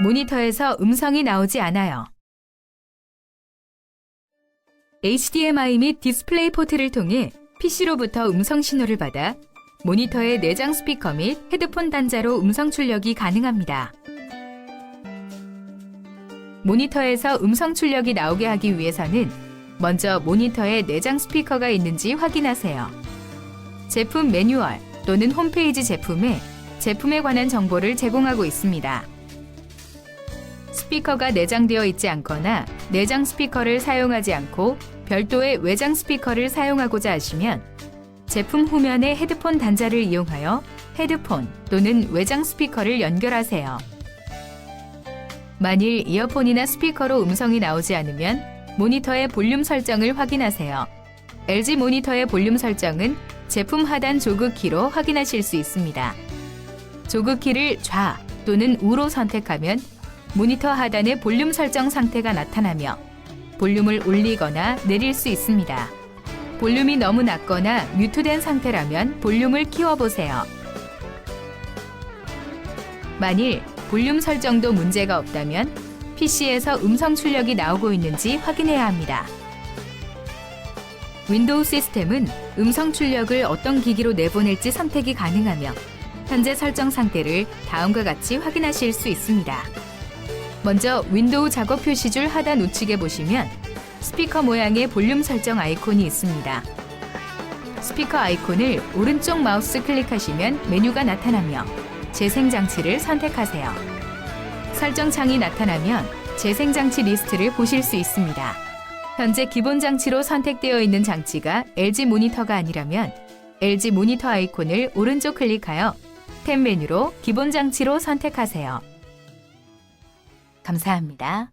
모니터에서 음성이 나오지 않아요. HDMI 및 디스플레이 포트를 통해 PC로부터 음성 신호를 받아 모니터의 내장 스피커 및 헤드폰 단자로 음성 출력이 가능합니다. 모니터에서 음성 출력이 나오게 하기 위해서는 먼저 모니터에 내장 스피커가 있는지 확인하세요. 제품 매뉴얼 또는 홈페이지 제품에 제품에 관한 정보를 제공하고 있습니다. 스피커가 내장되어 있지 않거나 내장 스피커를 사용하지 않고 별도의 외장 스피커를 사용하고자 하시면 제품 후면의 헤드폰 단자를 이용하여 헤드폰 또는 외장 스피커를 연결하세요. 만일 이어폰이나 스피커로 음성이 나오지 않으면 모니터의 볼륨 설정을 확인하세요. LG 모니터의 볼륨 설정은 제품 하단 조그키로 확인하실 수 있습니다. 조그키를 좌 또는 우로 선택하면 모니터 하단의 볼륨 설정 상태가 나타나며 볼륨을 올리거나 내릴 수 있습니다. 볼륨이 너무 낮거나 뮤트된 상태라면 볼륨을 키워보세요. 만일 볼륨 설정도 문제가 없다면 PC에서 음성 출력이 나오고 있는지 확인해야 합니다. 윈도우 시스템은 음성 출력을 어떤 기기로 내보낼지 선택이 가능하며 현재 설정 상태를 다음과 같이 확인하실 수 있습니다. 먼저 윈도우 작업 표시줄 하단 우측에 보시면 스피커 모양의 볼륨 설정 아이콘이 있습니다. 스피커 아이콘을 오른쪽 마우스 클릭하시면 메뉴가 나타나며 재생 장치를 선택하세요. 설정 창이 나타나면 재생 장치 리스트를 보실 수 있습니다. 현재 기본 장치로 선택되어 있는 장치가 LG 모니터가 아니라면 LG 모니터 아이콘을 오른쪽 클릭하여 탭 메뉴로 기본 장치로 선택하세요. 감사합니다.